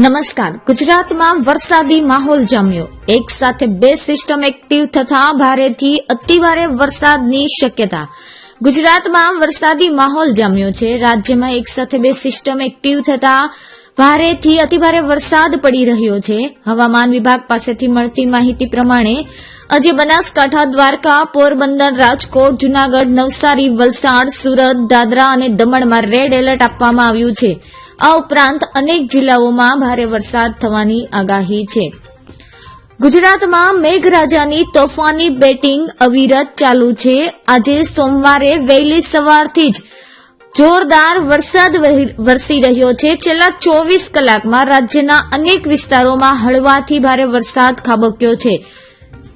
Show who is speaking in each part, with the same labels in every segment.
Speaker 1: નમસ્કાર. ગુજરાતમાં વરસાદી માહોલ જામ્યો. એક સાથે બે સિસ્ટમ એક્ટિવ થતા ભારેથી અતિભારે વરસાદની શક્યતા. ગુજરાતમાં વરસાદી માહોલ જામ્યો છે. રાજ્યમાં એક સાથે બે સિસ્ટમ એક્ટિવ થતા ભારેથી અતિભારે વરસાદ પડી રહ્યો છે. હવામાન વિભાગ પાસેથી મળતી માહિતી પ્રમાણે આજે બનાસકાંઠા, દ્વારકા, પોરબંદર, રાજકોટ, જુનાગઢ, નવસારી, વલસાડ, સુરત, દાદરા અને દમણમાં રેડ એલર્ટ આપવામાં આવ્યું છે. આ ઉપરાંત અનેક જિલ્લાઓમાં ભારે વરસાદ થવાની આગાહી છે. ગુજરાતમાં મેઘરાજાની તોફાની બેટિંગ અવિરત ચાલુ છે. આજે સોમવારે વહેલી સવારથી જ જોરદાર વરસાદ વરસી રહ્યો છે. છેલ્લા ચોવીસ કલાકમાં રાજ્યના અનેક વિસ્તારોમાં હળવાથી ભારે વરસાદ ખાબક્યો છે.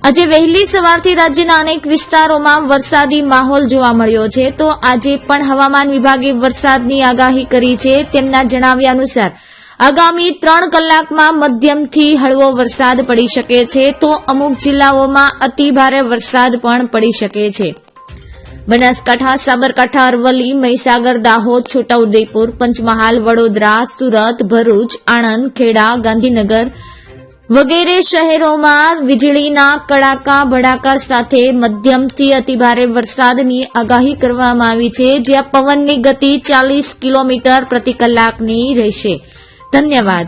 Speaker 1: આજે વહેલી સવારથી રાજ્યના અનેક વિસ્તારોમાં વરસાદી માહોલ જોવા મળ્યો છે. તો આજે પણ હવામાન વિભાગે વરસાદની આગાહી કરી છે તેમના જણાવ્યા અનુસાર, આગામી ત્રણ કલાકમાં મધ્યમથી હળવો વરસાદ પડી શકે છે. તો અમુક જિલ્લાઓમાં અતિભારે વરસાદ પણ પડી શકે છે. બનાસકાંઠા, સાબરકાંઠા, અરવલ્લી, મહીસાગર, દાહોદ છોટાઉદેપુર પંચમહાલ, વડોદરા, સુરત, ભરૂચ, આણંદ, ખેડા, ગાંધીનગર વગેરે શહેરોમાં વીજળીના કડાકા ભડાકા સાથે મધ્યમથી અતિભારે વરસાદની આગાહી કરવામાં આવી છે, જ્યાં પવનની ગતિ ચાલીસ કિલોમીટર પ્રતિ કલાકની રહેશે. ધન્યવાદ.